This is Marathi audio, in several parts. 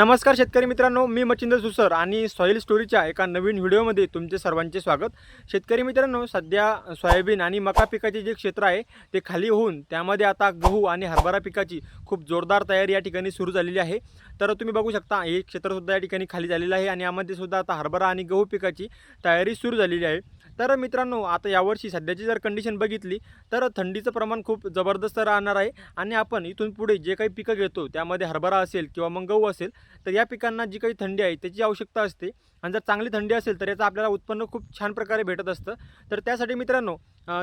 नमस्कार शेतकरी मित्रांनो मी मच्छिंद्र सुसर आणि सॉईल स्टोरीच्या एका नवीन व्हिडिओमध्ये तुमचे सर्वांचे स्वागत. शेतकरी मित्रांनो सध्या सोयाबीन आणि मका पिकाचे जे क्षेत्र आहे ते खाली होऊन त्यामध्ये आता गहू आणि हरभरा पिकाची खूप जोरदार तयारी या ठिकाणी सुरू झालेली आहे. तर तुम्ही बघू शकता हे क्षेत्रसुद्धा या ठिकाणी खाली झालेलं आहे आणि यामध्ये सुद्धा आता हरभरा आणि गहू पिकाची तयारी सुरू झालेली आहे. तर मित्रांनो आता यावर्षी सध्याची जर कंडिशन बघितली तर थंडीचं प्रमाण खूप जबरदस्त राहणार आहे. आणि आपण इथून पुढे जे काही पिकं घेतो त्यामध्ये हरभरा असेल किंवा मग गहू असेल तर या पिकांना जी काही थंडी आहे त्याची आवश्यकता असते. आणि जर चांगली थंडी असेल तर याचं आपल्याला उत्पन्न खूप छान प्रकारे भेटत असतं. तर त्यासाठी मित्रांनो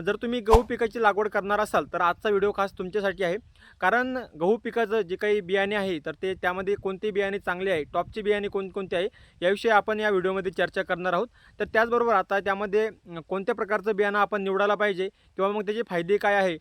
जर तुम्ही गहू पिकाची लागवड करणार असाल तर आजचा व्हिडिओ खास तुमच्यासाठी आहे. कारण गहू पिकाचं जे काही बियाणे आहे तर ते त्यामध्ये कोणते बियाणे चांगले आहे टॉपचे बियाणे कोणकोणते आहे याविषयी आपण या व्हिडिओमध्ये चर्चा करणार आहोत. तर त्याचबरोबर आता त्यामध्ये कोणत्या प्रकारचं बियाणं आपण निवडायला पाहिजे? किंवा मग त्याचे फायदे काय आहे?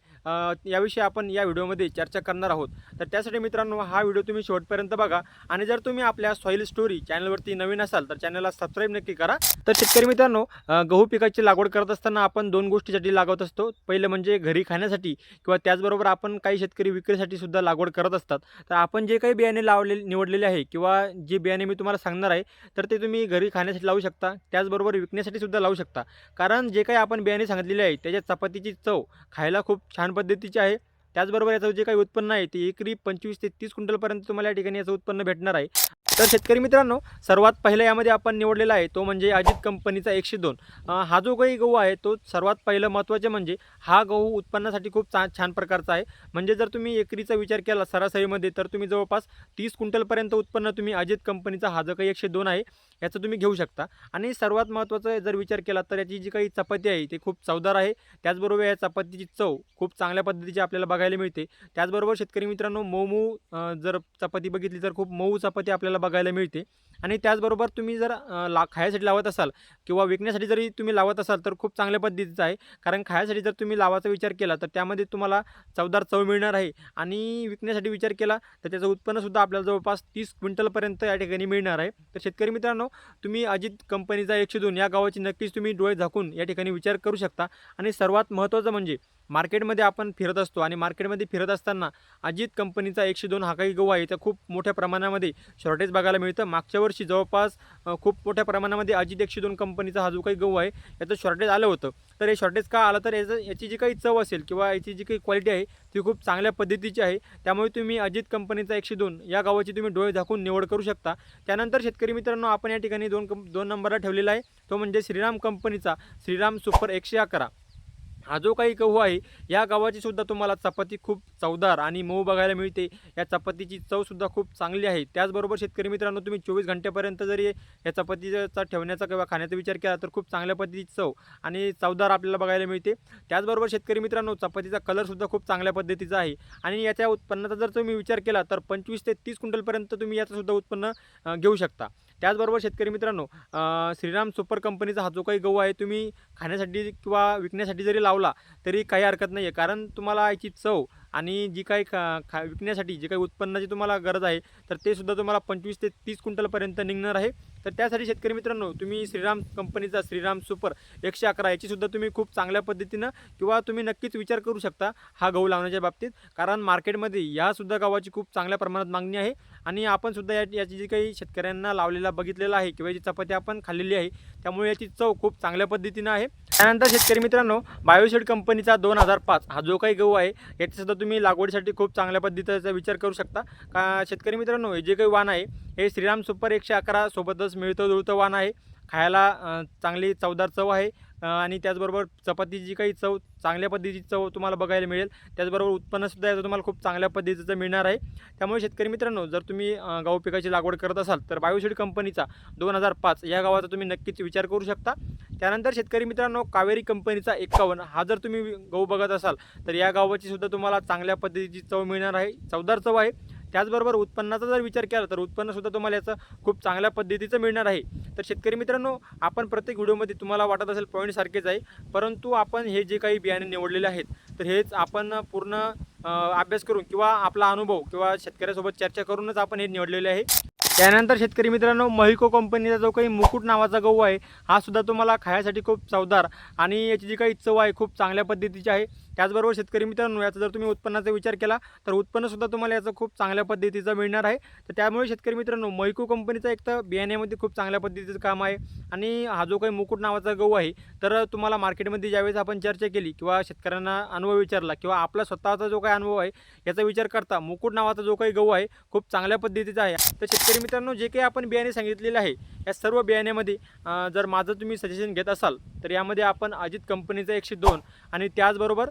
याविषयी आपण या व्हिडिओमध्ये चर्चा करणार आहोत. तर त्यासाठी मित्रांनो हा व्हिडिओ तुम्ही शेवटपर्यंत बघा आणि जर तुम्ही आपल्या सॉईल स्टोरी चॅनलवरती नवीन असाल तर चॅनलला सबस्क्राईब नक्की करा. तर शेतकरी मित्रांनो गहू पिकाची लागवड करत असताना आपण दोन गोष्टीसाठी लागवत असतो. पहिलं म्हणजे घरी खाण्यासाठी किंवा त्याचबरोबर आपण काही शेतकरी विक्रीसाठी सुद्धा लागवड करत असतात. तर आपण जे काही बियाणे लावले निवडलेले आहे किंवा जे बियाणे मी तुम्हाला सांगणार आहे तर ते तुम्ही घरी खाण्यासाठी लावू शकता. त्याचबरोबर विकण्यासाठी सुद्धा लावू शकता. कारण जे काही आपण बियाणे सांगितलेले आहे त्याच्या चपातीची चव खायला खूप छान पद्धतीची आहे. त्याचबरोबर याचं जे काही उत्पन्न आहे ते एकरी पंचवीस ते तीस क्विंटलपर्यंत तुम्हाला या ठिकाणी याचं उत्पन्न भेटणार आहे. तर शेतकरी मित्रांनो सर्वात पहिलं यामध्ये आपण निवडलेला आहे तो म्हणजे अजित कंपनीचा एकशे दोन. हा जो काही गहू आहे तो सर्वात पहिलं महत्त्वाचे म्हणजे हा गहू उत्पन्नासाठी खूप चा छान प्रकारचा आहे. म्हणजे जर तुम्ही एकरीचा विचार केला सरासरीमध्ये तर तुम्ही जवळपास तीस क्विंटलपर्यंत उत्पन्न तुम्ही अजित कंपनीचा हा जो काही एकशे दोन आहे याचं तुम्ही घेऊ शकता. आणि सर्वात महत्त्वाचं जर विचार केला तर याची जी काही चपाती आहे ती खूप चवदार आहे. त्याचबरोबर या चपातीची चव खूप चांगल्या पद्धतीची आपल्याला बघायला मिळते. त्याचबरोबर शेतकरी मित्रांनो मऊ मऊ जर चपाती बघितली तर खूप मऊ चपाती आपल्याला बघायला मिळते. आणि त्याचबरोबर तुम्ही जर ला खायसाठी लावत असाल किंवा विकण्यासाठी जरी तुम्ही लावत असाल तर खूप चांगल्या पद्धतीचं आहे. कारण खायसाठी जर तुम्ही लावायचा विचार केला तर त्यामध्ये तुम्हाला चवदार चव मिळणार आहे. आणि विकण्यासाठी विचार केला तर त्याचं उत्पन्नसुद्धा आपल्याला जवळपास तीस क्विंटलपर्यंत या ठिकाणी मिळणार आहे. तर शेतकरी मित्रांनो तुम्ही अजित कंपनीचा एकशे दोन या गावाची नक्कीच तुम्ही डोळे झाकून या ठिकाणी विचार करू शकता. आणि सर्वात महत्त्वाचं म्हणजे मार्केटमध्ये आपण फिरत असतो आणि मार्केटमध्ये फिरत असताना अजित कंपनीचा एकशे दोन हा काही गहू आहे. तर खूप मोठ्या प्रमाणामध्ये शॉर्टेज बघायला मिळतं. मागच्या वर्षी जवळपास खूप मोठ्या प्रमाणामध्ये अजित एकशे दोन कंपनीचा हा जो काही गहू आहे याचं शॉर्टेज आलं होतं. तर हे शॉर्टेज का आलं? तर याचं याची जी काही चव असेल किंवा याची जी काही क्वालिटी आहे ती खूप चांगल्या पद्धतीची आहे. त्यामुळे तुम्ही अजित कंपनीचा एकशे दोन या गावाची तुम्ही डोळे झाकून निवड करू शकता. त्यानंतर शेतकरी मित्रांनो आपण या ठिकाणी दोन कंप दोन नंबरला ठेवलेला आहे. तो म्हणजे श्रीराम कंपनीचा श्रीराम सुपर एकशे अकरा. हा जो काही गहू आहे या गव्हाची सुद्धा तुम्हाला चपाती खूप चवदार आणि मऊ बघायला मिळते. या चपातीची चवसुद्धा खूप चांगली आहे. त्याचबरोबर शेतकरी मित्रांनो तुम्ही चोवीस घंट्यापर्यंत जरी या चपातीचा ठेवण्याचा किंवा खाण्याचा विचार केला तर खूप चांगल्या पद्धतीची चव आणि चवदार आपल्याला बघायला मिळते. त्याचबरोबर शेतकरी मित्रांनो चपातीचा कलरसुद्धा खूप चांगल्या पद्धतीचा आहे. आणि याच्या उत्पन्नाचा जर तुम्ही विचार केला तर पंचवीस ते तीस क्विंटलपर्यंत तुम्ही याचंसुद्धा उत्पन्न घेऊ शकता. त्याचबरोबर शेतकरी मित्रांनो श्रीराम सुपर कंपनीचा हा जो काही गहू आहे तुम्ही खाण्यासाठी किंवा विकण्यासाठी जरी लावला तरी काही हरकत नाही आहे कारण तुम्हाला याची चव आणि जी काही खा खा विकण्यासाठी जी काही उत्पन्नाची तुम्हाला गरज आहे तर ते सुद्धा तुम्हाला पंचवीस ते तीस क्विंटलपर्यंत निघणार आहे. तर त्यासाठी शेतकरी मित्रांनो तुम्ही श्रीराम कंपनीचा श्रीराम सुपर एकशे अकरा याचीसुद्धा तुम्ही खूप चांगल्या पद्धतीनं किंवा तुम्ही नक्कीच विचार करू शकता हा गहू लावण्याच्या बाबतीत. कारण मार्केटमध्ये यासुद्धा गव्हाची खूप चांगल्या प्रमाणात मागणी आहे आणि आपणसुद्धा या याची जी काही शेतकऱ्यांना लावलेला बघितलेला आहे किंवा याची चपाती आपण खाल्लेली आहे त्यामुळे याची चव खूप चांगल्या पद्धतीनं आहे. त्यानंतर शेतकरी मित्रांनो बायोशेड कंपनीचा दोन हजार पाच हा जो काही गहू आहे याच्यासुद्धा तुम्ही लागवडीसाठी खूप चांगल्या पद्धतीचा विचार करू शकता. का शेतकरी मित्रांनो हे जे काही वाण आहे हे श्रीराम सुपर एकशे अकरा सोबतच मिळतं जुळतं वाण आहे. खायला चांगली चवदार चव आहे आणि त्याचबरोबर चपातीची काही चव चांगल्या पद्धतीची चव तुम्हाला बघायला मिळेल. त्याचबरोबर उत्पन्नसुद्धा याचं तुम्हाला खूप चांगल्या पद्धतीचं मिळणार आहे. त्यामुळे शेतकरी मित्रांनो जर तुम्ही गहू पिकाची लागवड करत असाल तर बायोशेड कंपनीचा दोन हजार पाच या गावाचा तुम्ही नक्कीच विचार करू शकता. त्यानंतर शेतकरी मित्रांनो कावेरी कंपनीचा एक्कावन्न. हा जर तुम्ही गहू बघत असाल तर या गावाची सुद्धा तुम्हाला चांगल्या पद्धतीची चव मिळणार आहे. चवदार चव आहे. त्याचबरोबर उत्पन्नाचा जर विचार केला तर उत्पन्नसुद्धा तुम्हाला याचं खूप चांगल्या पद्धतीचं मिळणार आहे. तर शेतकरी मित्रांनो आपण प्रत्येक व्हिडिओमध्ये तुम्हाला वाटत असेल पॉईंट सारखेच आहे परंतु आपण हे जे काही बियाणे निवडलेले आहेत तर हेच आपण पूर्ण अभ्यास करून किंवा आपला अनुभव किंवा शेतकऱ्यासोबत चर्चा करूनच आपण हे निवडलेले आहे. त्यानंतर शेतकरी मित्रांनो महिको कंपनीचा जो काही मुकुट नावाचा गहू आहे हा सुद्धा तुम्हाला खायसाठी खूप चवदार आणि याची जी काही चव आहे खूप चांगल्या पद्धतीची आहे. त्याचबरोबर शेतकरी मित्रांनो याचा जर तुम्ही उत्पन्नाचा विचार केला तर उत्पन्नसुद्धा तुम्हाला याचं खूप चांगल्या पद्धतीचं मिळणार आहे. तर त्यामुळे शेतकरी मित्रांनो मैको कंपनीचा एक तर बियाण्यामध्ये खूप चांगल्या पद्धतीचं काम आहे. आणि हा जो काही मुकुट नावाचा गहू आहे तर तुम्हाला मार्केटमध्ये ज्यावेळेस आपण चर्चा केली किंवा शेतकऱ्यांना अनुभव विचारला किंवा आपला स्वतःचा जो काही अनुभव आहे याचा विचार करता मुकुट नावाचा जो काही गहू आहे खूप चांगल्या पद्धतीचा आहे. तर शेतकरी मित्रांनो जे काही आपण बियाणे सांगितलेलं आहे या सर्व बियाण्यामध्ये जर माझं तुम्ही सजेशन घेत असाल तर यामध्ये आपण अजित कंपनीचं एकशे दोन आणि त्याचबरोबर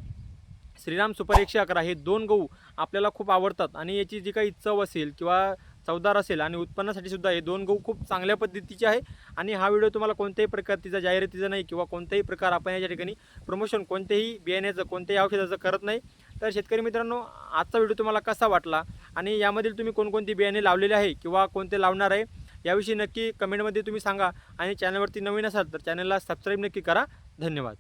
श्रीराम सुपर एकशे अकरा हे दोन गहू आपल्याला खूप आवडतात आणि याची जी काही चव असेल किंवा चवदार असेल आणि उत्पन्नासाठी सुद्धा हे दोन गहू खूप चांगल्या पद्धतीचे आहे. आणि हा व्हिडिओ तुम्हाला कोणत्याही प्रकारचा जाहिरातीचा नाही किंवा कोणत्याही प्रकार आपण याच्या ठिकाणी प्रमोशन कोणत्याही बियाण्याचं कोणत्याही औषधाचं करत नाही. तर शेतकरी मित्रांनो आजचा व्हिडिओ तुम्हाला कसा वाटला आणि यामधील तुम्ही कोणकोणती बियाणे लावलेले आहे किंवा कोणते लावणार आहे याविषयी नक्की कमेंटमध्ये तुम्ही सांगा आणि चॅनलवरती नवीन असाल तर चॅनलला सबस्क्राईब नक्की करा. धन्यवाद.